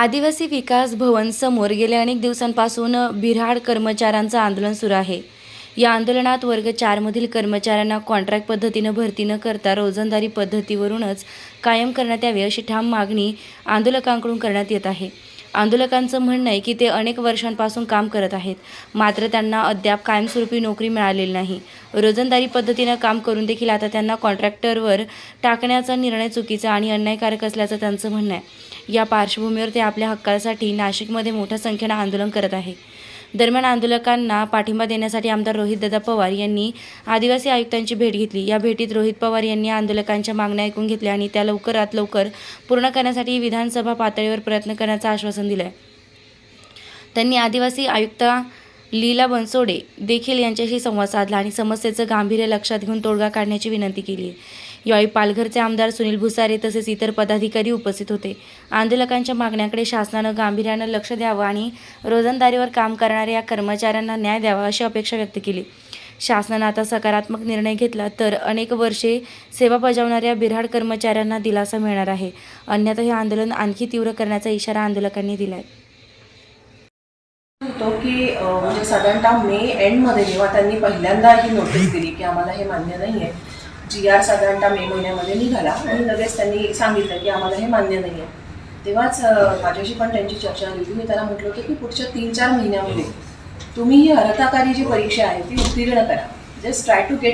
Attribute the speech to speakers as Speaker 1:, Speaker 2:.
Speaker 1: आदिवासी विकास भवन समोर गेल्या अनेक दिवसांपासून बिऱ्हाड कर्मचाऱ्यांचं आंदोलन सुरू आहे. या आंदोलनात वर्ग चारमधील कर्मचाऱ्यांना कॉन्ट्रॅक्ट पद्धतीनं भरती न करता रोजंदारी पद्धतीवरूनच कायम करण्यात यावे अशी ठाम मागणी आंदोलकांकडून करण्यात येत आहे. आंदोलकांचं म्हणणं आहे की ते अनेक वर्षांपासून काम करत आहेत. मात्र त्यांना अद्याप कायमस्वरूपी नोकरी मिळालेली नाही. रोजंदारी पद्धतीनं काम करून देखील आता त्यांना कॉन्ट्रॅक्टरवर टाकण्याचा निर्णय चुकीचा आणि अन्यायकारक असल्याचं त्यांचं म्हणणं आहे. या पार्श्वभूमीवर ते आपल्या हक्कासाठी नाशिकमध्ये मोठ्या संख्येनं आंदोलन करत आहे. दरम्यान आंदोलकांना पाठिंबा देण्यासाठी आमदार रोहितदादा पवार यांनी आदिवासी आयुक्तांची भेट घेतली. या भेटीत रोहित पवार यांनी आंदोलकांच्या मागण्या ऐकून घेतल्या आणि त्या लवकरात लवकर पूर्ण करण्यासाठी विधानसभा पातळीवर प्रयत्न करण्याचं आश्वासन दिलं आहे त्यांनी आदिवासी आयुक्त लीला बनसोडे देखील यांच्याशी संवाद साधला आणि समस्येचं गांभीर्य लक्षात घेऊन तोडगा काढण्याची विनंती केली. आहे यावेळी पालघरचे आमदार सुनील भुसारे तसेच इतर पदाधिकारी उपस्थित होते. आंदोलकांच्या मागण्याकडे शासनानं गांभीर्यानं लक्ष द्यावं आणि रोजंदारीवर काम करणाऱ्या या कर्मचाऱ्यांना न्याय द्यावा अशी अपेक्षा व्यक्त केली. शासनानं आता सकारात्मक निर्णय घेतला तर अनेक वर्षे सेवा बजावणाऱ्या बिऱ्हाड कर्मचाऱ्यांना दिलासा मिळणार आहे. अन्यथा हे आंदोलन आणखी तीव्र करण्याचा इशारा आंदोलकांनी दिला आहे
Speaker 2: शकतो की म्हणजे साधारणतः मे एंडमध्ये जेव्हा त्यांनी पहिल्यांदा ही नोटीस दिली की आम्हाला हे मान्य नाही आहे जी आर साधारणतः मे महिन्यामध्ये निघाला आणि लगेच त्यांनी सांगितलं की आम्हाला हे मान्य नाही आहे तेव्हाच माझ्याशी पण त्यांची चर्चा झाली होती. मी त्याला म्हटलं होतं की पुढच्या तीन चार महिन्यामध्ये तुम्ही ही अर्हताकारी जी परीक्षा आहे ती उत्तीर्ण करा. Just try to get